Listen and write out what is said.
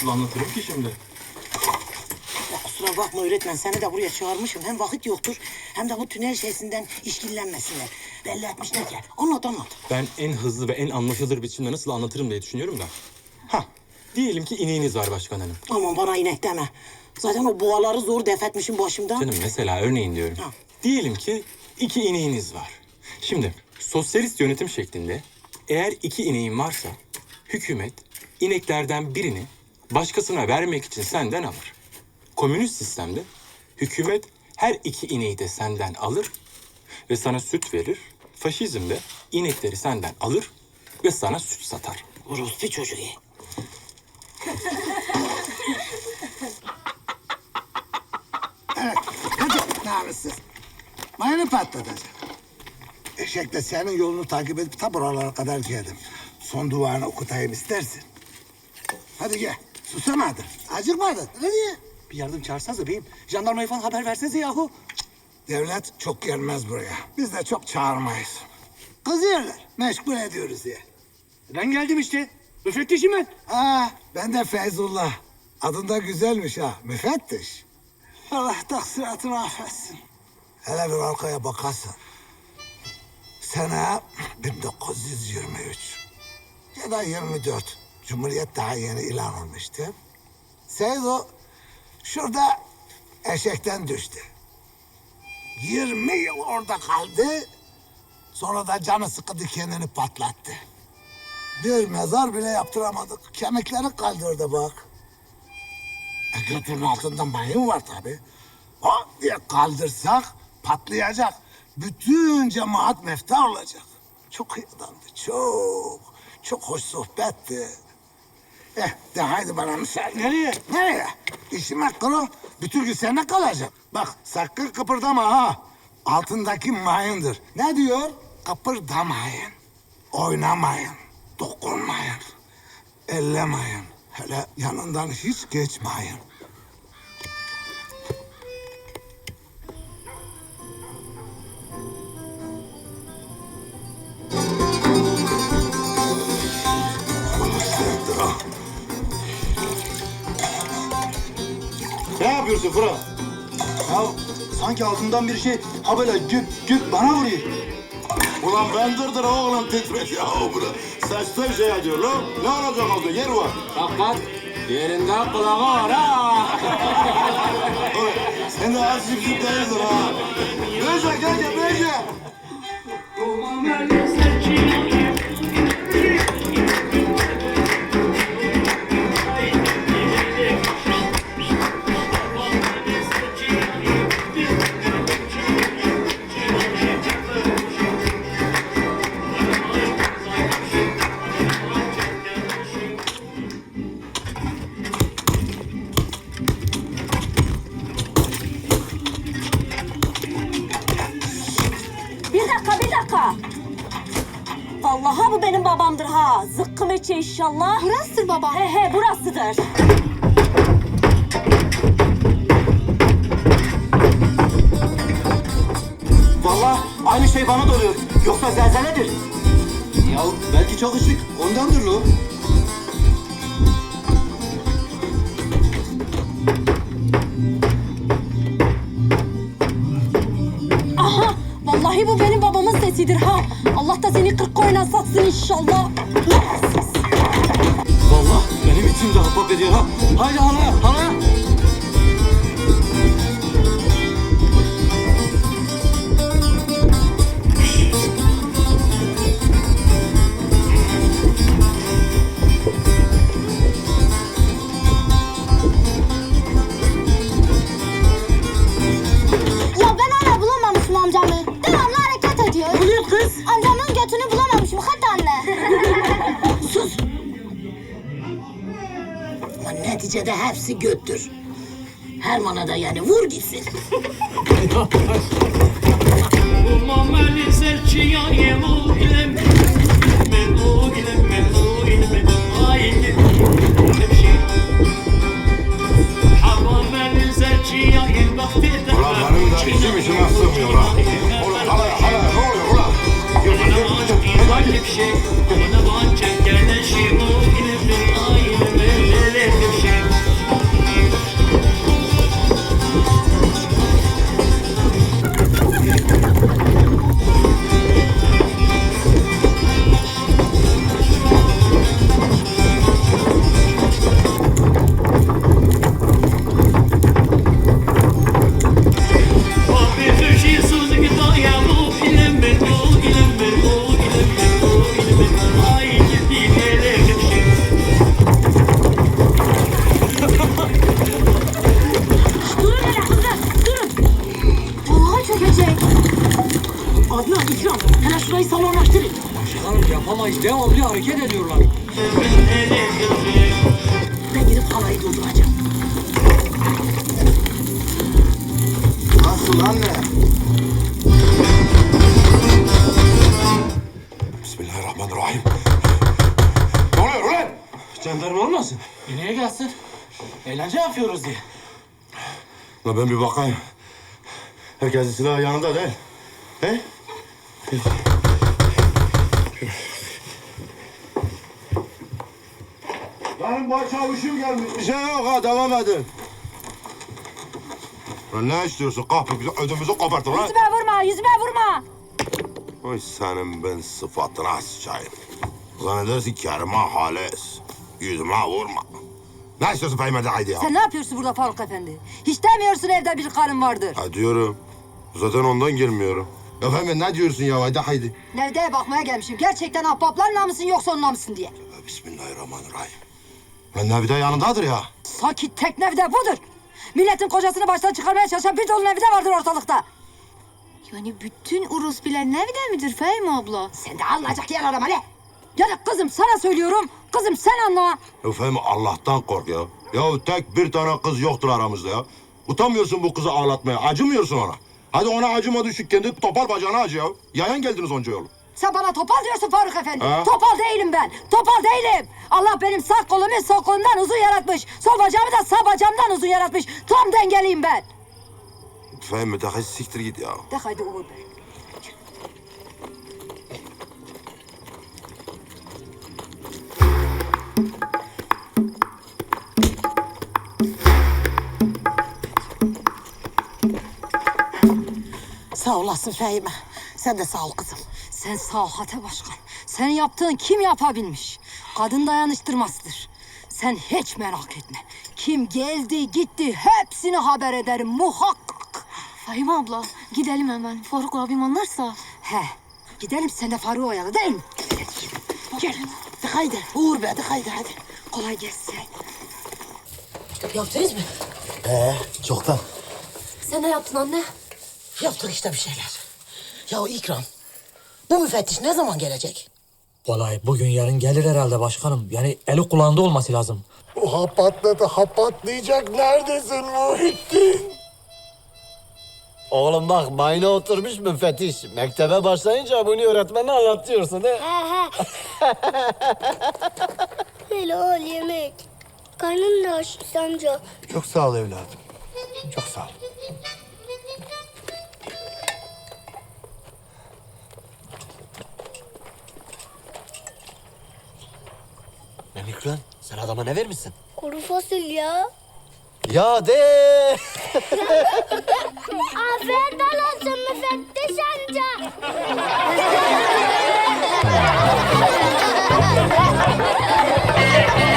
nasıl anlatırım ki şimdi? Ya kusura bakma öğretmen seni de buraya çağırmışım. Hem vakit yoktur hem de bu tünel şeysinden işkillenmesinler. Belli etmişler ki. Anlat anlat. Ben en hızlı ve en anlaşılır biçimde nasıl anlatırım diye düşünüyorum da. Ha, diyelim ki ineğiniz var başkan hanım. Aman bana inek deme. Zaten o boğaları zor def etmişim başımda. Canım mesela örneğin diyorum. Ha. Diyelim ki iki ineğiniz var. Şimdi sosyalist yönetim şeklinde eğer iki ineğin varsa hükümet ineklerden birini başkasına vermek için senden alır. Komünist sistemde hükümet her iki ineği de senden alır ve sana süt verir. Faşizmde inekleri senden alır ve sana süt satar. Orospu çocuğu. Hadi namussuz. Mayını patlatacak. Eşek de senin yolunu takip edip ta buralara kadar geldim. Son duvarını okutayım istersin. Hadi gel. Susamadın. Acıkmadın. Hadi. Bir yardım çağırsanıza beyim. Jandarmaya falan haber versenize yahu. Devlet çok gelmez buraya. Biz de çok çağırmayız. Kızıyorlar. Meşgul ediyoruz diye. Ben geldim işte. Müfettişim ben. Ha, ben de Feyzullah. Adın da güzelmiş ha. Müfettiş. Allah taksiratını affetsin. Hele bir arkaya bakarsan. Sene 1923 ya da 24. Cumhuriyet daha yeni ilan olmuştu. Seydo şurada eşekten düştü. 20 yıl orada kaldı. Sonra da canı sıkıldı kendini patlattı. Bir mezar bile yaptıramadık. Kemikleri kaldı orada bak. E, altında mayın var tabii. O diye kaldırsak patlayacak. Bütün cemaat mefta olacak. Çok iyi adamdı, çok. Çok hoş sohbetti. Eh, de haydi bana müsaade. Nereye? Nereye? İşime kuru. Bütün gün sende kalacak. Bak sakın kıpırdama ha. Altındaki mayındır. Ne diyor? Kıpırdamayın. Oynamayın. Dokunmayın. Ellemeyin. Hele yanından hiç geçmeyin. Fırat? Ya sanki altından bir şey ha böyle güp güp bana vuruyor. Ulan ben dırdır oğlum titreş ya bura. Sesten şey ediyor lan. Ne olacak oldu yer var. Fakat yerinde kulağı var ha. Sen de az zip zip değilsin ha. Bece gel gel Bece. Bir içi inşallah. Burasıdır baba. He he burasıdır. Vallahi aynı şey bana da oluyor. Yoksa zelzeledir. Ya belki çok ışık ondandır lo. Sesidir ha. Allah da seni kırk koyuna satsın inşallah. Vallahi benim içim de hapap ediyor ha. Haydi hala hala. Ama neticede hepsi göttür. Herman'a da yani vur gitsin. Mameli serçiya yemu ilem halay devamlı hareket ediyorlar. Ben gidip halayı durduracağım. Nasıl anne? Bismillahirrahmanirrahim. Ne oluyor ulan? Jandarma olmasın? E niye gelsin? Eğlence yapıyoruz diye. La ben bir bakayım. Herkesin silahı yanında değil. He? Benim başavuşum gelmiş. Bir şey yok ha devam edin. Lan ne istiyorsun? Kahpe bizi ödümüzü kopartın lan. Yüzüme vurma, yüzüme vurma. Oy senin ben sıfatına sıçayım. Zannedersin kerime halis. Yüzüme vurma. Ne istiyorsun Fehmi de haydi ya? Sen ne yapıyorsun burada Faruk Efendi? Hiç demiyorsun evde bir karın vardır. Ha diyorum. Zaten ondan gelmiyorum. Ya ne diyorsun ya? Haydi haydi. Nevde'ye bakmaya gelmişim. Gerçekten ahbaplarla mısın yoksa onunla mısın diye. Ya Bismillahirrahmanirrahim. Lan Nevide yanındadır ya. Sakit tek Nevde budur. Milletin kocasını baştan çıkarmaya çalışan bir dolu Nevde vardır ortalıkta. Yani bütün Urusbiler Nevide midir Fehmi abla? Sen de alınacak yer arama ne? Yani kızım sana söylüyorum. Kızım sen anla. Ya Fehmi Allah'tan kork ya. Ya tek bir tane kız yoktur aramızda ya. Utanmıyorsun bu kızı ağlatmaya. Acımıyorsun ona. Hadi ona acıma düşük kendi topal bacağına acı ya. Yayan geldiniz onca yolu. Sen bana topal diyorsun Faruk Efendi. Ha? Topal değilim ben. Topal değilim. Allah benim sağ kolumu sol kolumdan uzun yaratmış. Sol bacağımı da sağ bacağımdan uzun yaratmış. Tam dengeliyim ben. Fehmi de hadi siktir git ya. De haydi Uğur Bey. Sağ olasın Fehime. Sen de sağ ol kızım. Sen sağ ol Hate Başkan. Sen yaptığın kim yapabilmiş? Kadın dayanıştırmasıdır. Sen hiç merak etme. Kim geldi gitti hepsini haber ederim muhakkak. Fehmi abla gidelim hemen. Faruk abim anlarsa. He gidelim sen de Faruk'u oyalı değil mi? Gel. De haydi Uğur Bey de haydi hadi. Kolay gelsin. Yaptınız mı? Ee, çoktan. Sen ne yaptın anne? Yaptık işte bir şeyler. Ya İkram, bu müfettiş ne zaman gelecek? Vallahi bugün yarın gelir herhalde başkanım. Yani eli kulağında olması lazım. O hap patladı, hap patlayacak. Neredesin Muhittin? Oğlum bak mayına oturmuş müfettiş. Mektebe başlayınca bunu öğretmene anlatıyorsun he. Hele ol yemek. Karnın da aç amca. Çok sağ ol evladım. Çok sağ ol. Memikran sen adama ne vermişsin? Kuru fasulye. Ya de. Afiyet olsun müfettiş amca.